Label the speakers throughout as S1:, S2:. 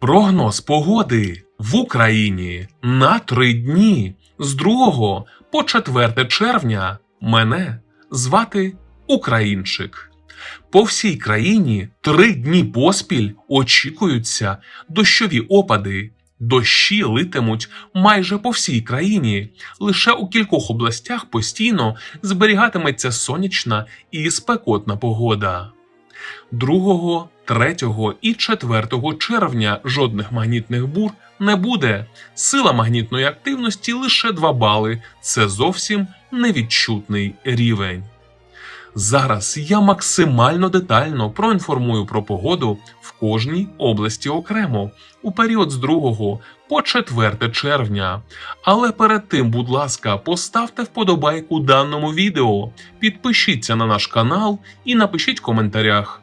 S1: Прогноз погоди в Україні на три дні з 2 по 4 червня. Мене звати Українчик. По всій країні три дні поспіль очікуються дощові опади. Дощі литимуть майже по всій країні. Лише у кількох областях постійно зберігатиметься сонячна і спекотна погода. 2, 3 і 4 червня жодних магнітних бур не буде. Сила магнітної активності лише 2 бали. Це зовсім невідчутний рівень. Зараз я максимально детально проінформую про погоду в кожній області окремо у період з 2 по 4 червня. Але перед тим, будь ласка, поставте вподобайку даному відео, підпишіться на наш канал і напишіть в коментарях,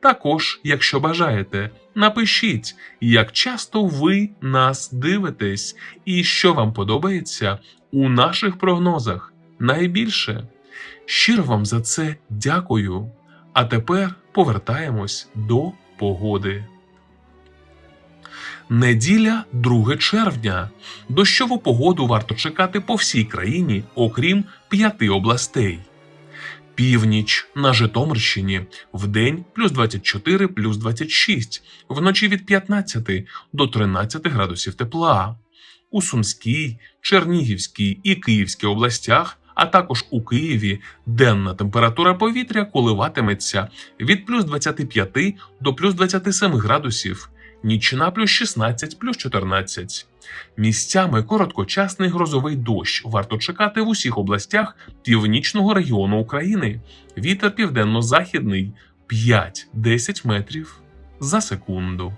S1: Також, якщо бажаєте, напишіть, як часто ви нас дивитесь і що вам подобається у наших прогнозах найбільше. Щиро вам за це дякую. А тепер повертаємось до погоди. Неділя 2 червня. Дощову погоду варто чекати по всій країні, окрім п'яти областей. Північ на Житомирщині вдень плюс 24 плюс 26, вночі від 15 до 13 градусів тепла. У Сумській, Чернігівській і Київській областях, а також у Києві денна температура повітря коливатиметься від плюс 25 до плюс 27 градусів, нічна плюс 16 плюс 14. Місцями короткочасний грозовий дощ варто чекати в усіх областях північного регіону України. Вітер південно-західний 5-10 метрів за секунду.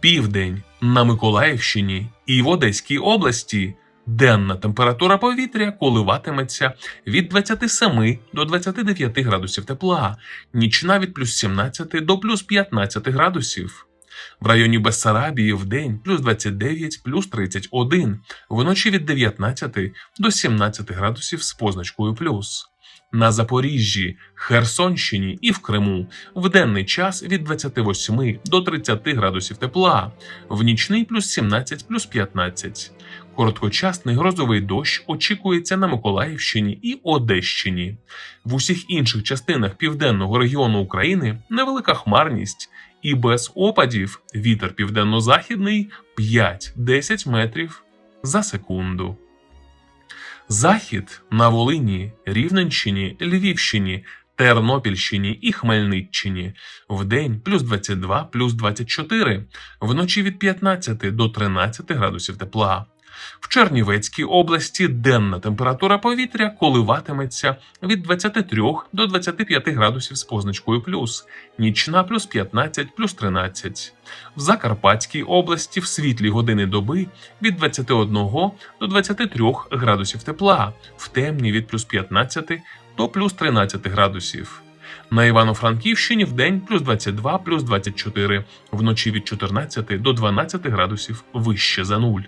S1: Південь на Миколаївщині і в Одеській області. Денна температура повітря коливатиметься від 27 до 29 градусів тепла, нічна від плюс 17 до плюс 15 градусів. В районі Бессарабії в день плюс 29 плюс 31, вночі від 19 до 17 градусів з позначкою плюс. На Запоріжжі, Херсонщині і в Криму в денний час від 28 до 30 градусів тепла, в нічний плюс 17 плюс 15. Короткочасний грозовий дощ очікується на Миколаївщині і Одещині. В усіх інших частинах південного регіону України невелика хмарність і без опадів вітер південно-західний 5-10 метрів за секунду. Захід на Волині, Рівненщині, Львівщині, Тернопільщині і Хмельниччині вдень плюс 22 плюс 24, вночі від 15 до 13 градусів тепла. В Чернівецькій області денна температура повітря коливатиметься від 23 до 25 градусів з позначкою плюс, нічна плюс 15 плюс 13. В Закарпатській області в світлі години доби від 21 до 23 градусів тепла, в темні від плюс 15 до плюс 13 градусів. На Івано-Франківщині в день плюс 22 плюс 24, вночі від 14 до 12 градусів вище за нуль.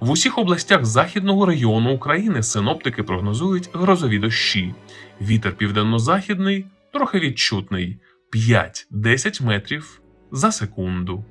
S1: В усіх областях західного регіону України синоптики прогнозують грозові дощі. Вітер південно-західний трохи відчутний 5-10 метрів за секунду.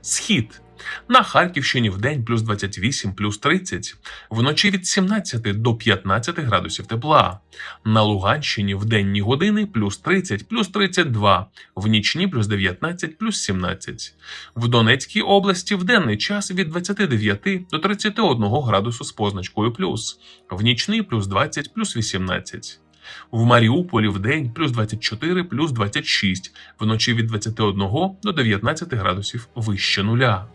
S1: Схід на Харківщині в день плюс 28 плюс 30, вночі від 17 до 15 градусів тепла. На Луганщині в денні години плюс 30 плюс 32, в нічні плюс 19 плюс 17. В Донецькій області в денний час від 29 до 31 градусу з позначкою плюс, в нічний плюс 20 плюс 18. В Маріуполі в день плюс 24 плюс 26, вночі від 21 до 19 градусів вище нуля.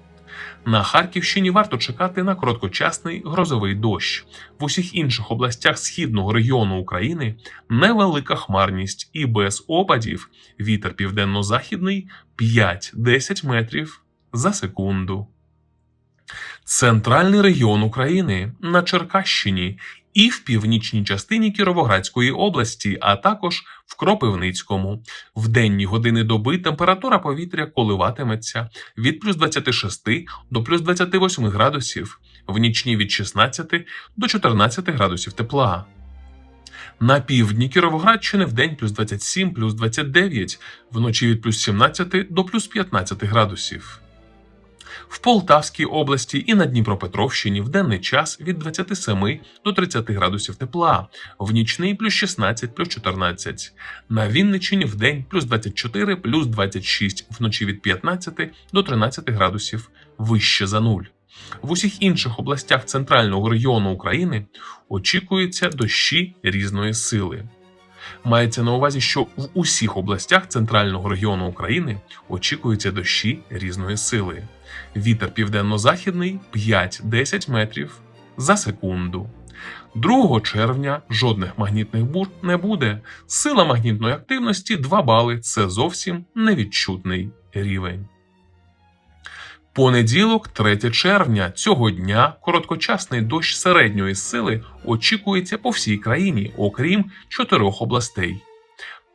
S1: На Харківщині варто чекати на короткочасний грозовий дощ. В усіх інших областях східного регіону України невелика хмарність і без опадів вітер південно-західний 5-10 метрів за секунду. Центральний регіон України на Черкащині і в північній частині Кіровоградської області, а також в Кропивницькому. В денні години доби температура повітря коливатиметься від плюс 26 до плюс 28 градусів, в нічні від 16 до 14 градусів тепла. На півдні Кіровоградщини в день плюс 27, плюс 29, вночі від плюс 17 до плюс 15 градусів. В Полтавській області і на Дніпропетровщині в денний час від 27 до 30 градусів тепла, в нічний плюс 16, плюс 14. На Вінниччині в день плюс 24, плюс 26, вночі від 15 до 13 градусів вище за нуль. В усіх інших областях центрального регіону України очікуються дощі різної сили. Мається на увазі, що в усіх областях центрального регіону України очікуються дощі різної сили. Вітер південно-західний 5-10 метрів за секунду. 2 червня жодних магнітних бур не буде. Сила магнітної активності 2 бали це зовсім невідчутний рівень. Понеділок, 3 червня, цього дня короткочасний дощ середньої сили очікується по всій країні, окрім чотирьох областей.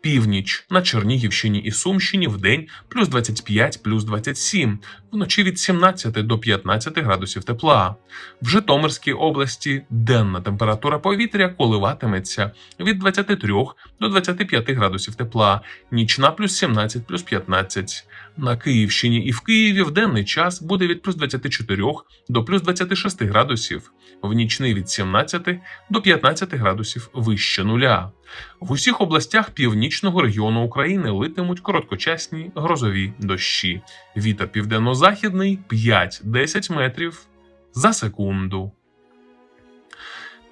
S1: Північ на Чернігівщині і Сумщині в день плюс 25, плюс 27, вночі від 17 до 15 градусів тепла. В Житомирській області денна температура повітря коливатиметься від 23 до 25 градусів тепла, нічна плюс 17, плюс 15. На Київщині і в Києві в денний час буде від плюс 24 до плюс 26 градусів, в нічний від 17 до 15 градусів вище нуля. В усіх областях північного регіону України литимуть короткочасні грозові дощі. Вітер південно-західний 5-10 метрів за секунду.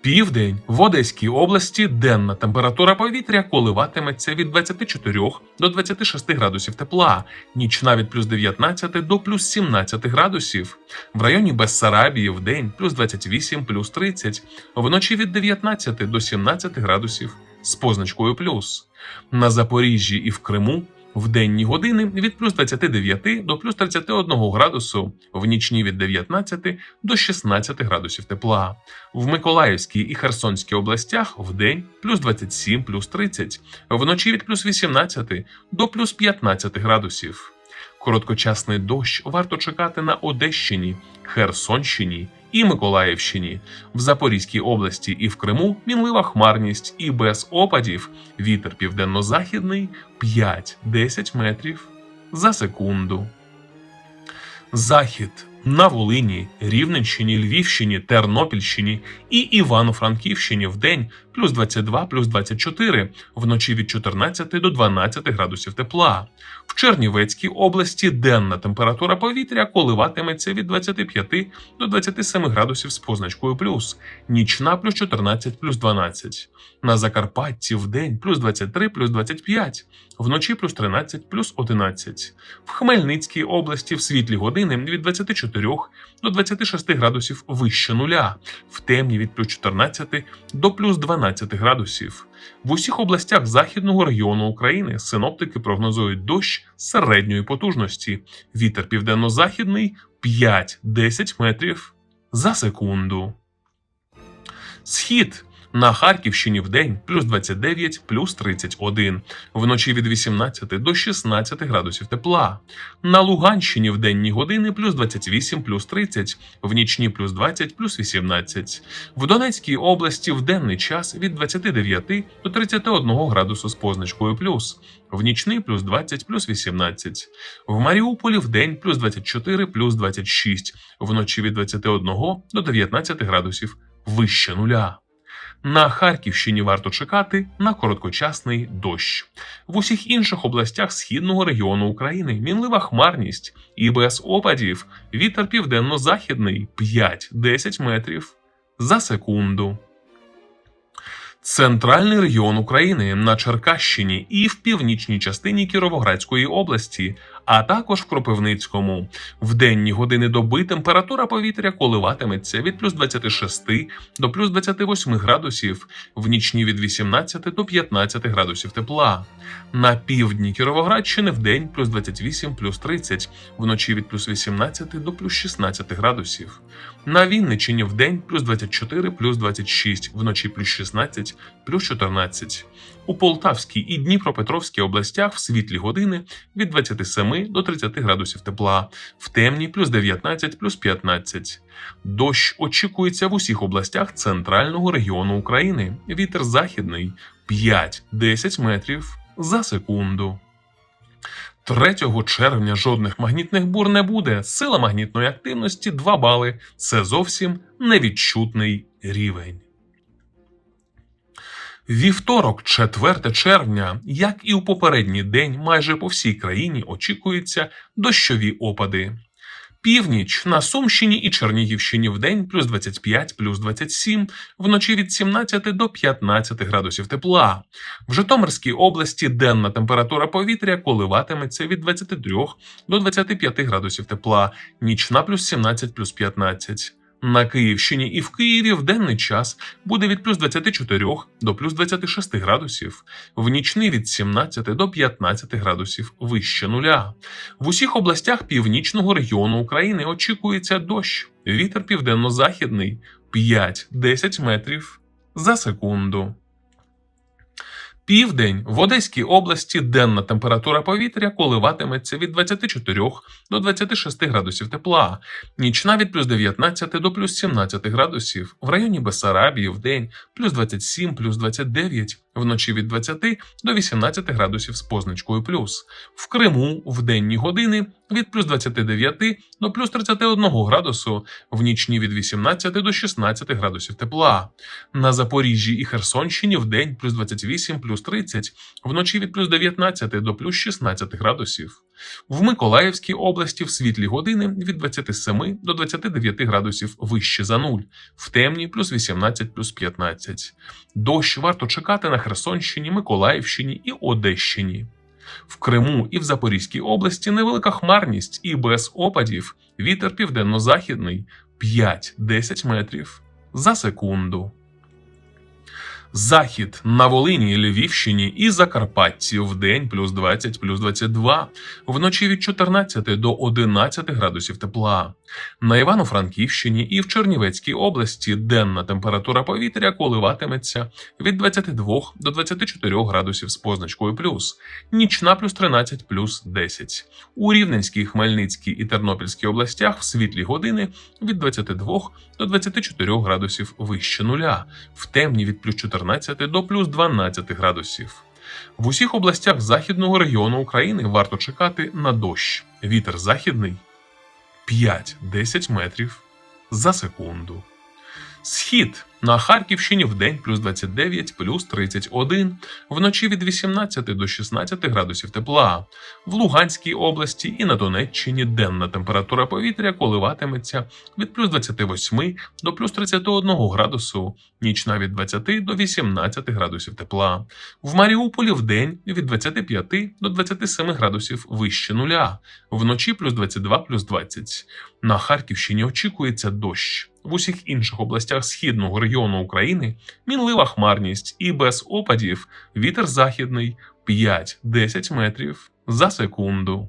S1: Південь в Одеській області денна температура повітря коливатиметься від 24 до 26 градусів тепла, нічна від плюс 19 до плюс 17 градусів. В районі Бессарабії в день плюс 28 плюс 30, вночі від 19 до 17 градусів з позначкою плюс. На Запоріжжі і в Криму в денні години від плюс 29 до плюс 31 градусу, в нічні від 19 до 16 градусів тепла. В Миколаївській і Херсонській областях в день плюс 27 плюс 30, вночі від плюс 18 до плюс 15 градусів. Короткочасний дощ варто чекати на Одещині, Херсонщині і Миколаївщині, в Запорізькій області і в Криму мінлива хмарність і без опадів вітер південно-західний 5-10 метрів за секунду. Захід на Волині, Рівненщині, Львівщині, Тернопільщині і Івано-Франківщині в день плюс 22, плюс 24, вночі від 14 до 12 градусів тепла. В Чернівецькій області денна температура повітря коливатиметься від 25 до 27 градусів з позначкою плюс, нічна плюс 14 плюс 12. На Закарпатті в день плюс 23 плюс 25, вночі плюс 13 плюс 11. В Хмельницькій області в світлі години від 24 до 26 градусів вище нуля, в темні від плюс 14 до плюс 12 градусів. В усіх областях західного регіону України синоптики прогнозують дощ середньої потужності. Вітер південно-західний 5-10 метрів за секунду. Схід на Харківщині в день плюс 29, плюс 31, вночі від 18 до 16 градусів тепла. На Луганщині в денні години плюс 28, плюс 30, в нічні плюс 20, плюс 18. В Донецькій області в денний час від 29 до 31 градусу з позначкою плюс, в нічний плюс 20, плюс 18. В Маріуполі в день плюс 24, плюс 26, вночі від 21 до 19 градусів вище нуля. На Харківщині варто чекати на короткочасний дощ. В усіх інших областях східного регіону України мінлива хмарність і без опадів вітер південно-західний 5-10 метрів за секунду. Центральний регіон України на Черкащині і в північній частині Кіровоградської області, а також в Кропивницькому. В денні години доби температура повітря коливатиметься від плюс 26 до плюс 28 градусів, в нічні від 18 до 15 градусів тепла. На півдні Кіровоградщини в день плюс 28 плюс 30, вночі від плюс 18 до плюс 16 градусів. На Вінниччині в день плюс 24, плюс 26, вночі плюс 16, плюс 14. У Полтавській і Дніпропетровській областях в світлі години від 27 до 30 градусів тепла, в темній плюс 19, плюс 15. Дощ очікується в усіх областях центрального регіону України. Вітер західний 5-10 метрів за секунду. 3 червня жодних магнітних бур не буде. Сила магнітної активності 2 бали. Це зовсім невідчутний рівень. Вівторок, 4 червня, як і у попередній день, майже по всій країні очікуються дощові опади. Північ на Сумщині і Чернігівщині в день плюс 25, плюс 27, вночі від 17 до 15 градусів тепла. В Житомирській області денна температура повітря коливатиметься від 23 до 25 градусів тепла, нічна плюс 17, плюс 15. На Київщині і в Києві в денний час буде від плюс 24 до плюс 26 градусів, в нічний від 17 до 15 градусів вище нуля. В усіх областях північного регіону України очікується дощ. Вітер південно-західний 5-10 метрів за секунду. Південь в Одеській області денна температура повітря коливатиметься від 24 до 26 градусів тепла, нічна від плюс 19 до плюс 17 градусів, в районі Бесарабії в день плюс 27, плюс 29, вночі від 20 до 18 градусів з позначкою плюс. В Криму в денні години від плюс 29 до плюс 31 градусу, в нічні від 18 до 16 градусів тепла. На Запоріжжі і Херсонщині в день плюс 28, плюс 30, вночі від плюс 19 до плюс 16 градусів. В Миколаївській області в світлі години від 27 до 29 градусів вище за нуль, в темні плюс 18 плюс 15. Дощ варто чекати на Херсонщині, Миколаївщині і Одещині. В Криму і в Запорізькій області невелика хмарність і без опадів вітер південно-західний 5-10 метрів за секунду. Захід на Волині, Львівщині і Закарпатті в день плюс 20, плюс 22, вночі від 14 до 11 градусів тепла. На Івано-Франківщині і в Чернівецькій області денна температура повітря коливатиметься від 22 до 24 градусів з позначкою плюс, нічна плюс 13, плюс 10. У Рівненській, Хмельницькій і Тернопільській областях в світлі години від 22 до 24 градусів вище нуля, в темні від плюс 14 до плюс 12 градусів. В усіх областях західного регіону України варто чекати на дощ. Вітер західний 5-10 метрів за секунду. Схід на Харківщині в день плюс 29, плюс 31, вночі від 18 до 16 градусів тепла. В Луганській області і на Донеччині денна температура повітря коливатиметься від плюс 28 до плюс 31 градусу, нічна від 20 до 18 градусів тепла. В Маріуполі в день від 25 до 27 градусів вище нуля, вночі плюс 22 плюс 20. На Харківщині очікується дощ. В усіх інших областях східного регіону України мінлива хмарність і без опадів вітер західний 5-10 метрів за секунду.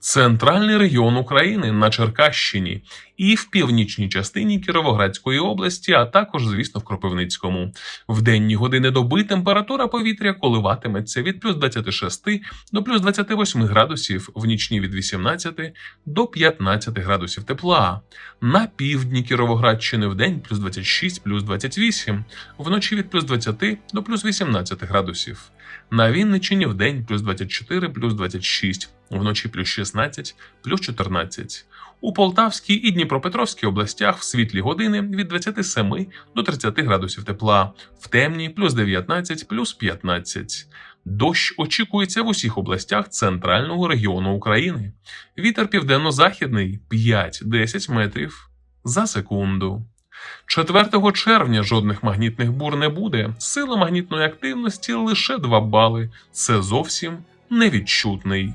S1: Центральний регіон України на Черкащині і в північній частині Кіровоградської області, а також, звісно, в Кропивницькому. В денні години доби температура повітря коливатиметься від плюс 26 до плюс 28 градусів, в нічні від 18 до 15 градусів тепла. На півдні Кіровоградщини в день плюс 26, плюс 28, вночі від плюс 20 до плюс 18 градусів. На Вінниччині в день плюс 24, плюс 26, вночі плюс 16, плюс 14. У Полтавській і Дніпропетровській областях в світлі години від 27 до 30 градусів тепла, в темні плюс 19, плюс 15. Дощ очікується в усіх областях центрального регіону України. Вітер південно-західний 5-10 метрів за секунду. 4 червня жодних магнітних бур не буде. Сила магнітної активності лише 2 бали. Це зовсім невідчутний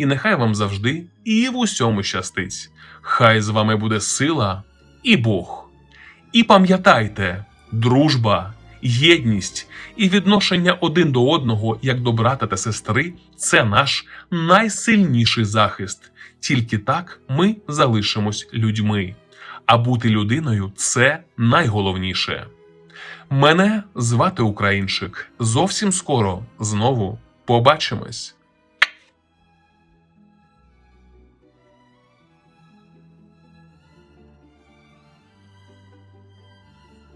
S1: і нехай вам завжди і в усьому щастить. Хай з вами буде сила і Бог. І пам'ятайте, дружба, єдність і відношення один до одного, як до брата та сестри, це наш найсильніший захист. Тільки так ми залишимось людьми. А бути людиною це найголовніше. Мене звати Українчик. Зовсім скоро знову побачимось.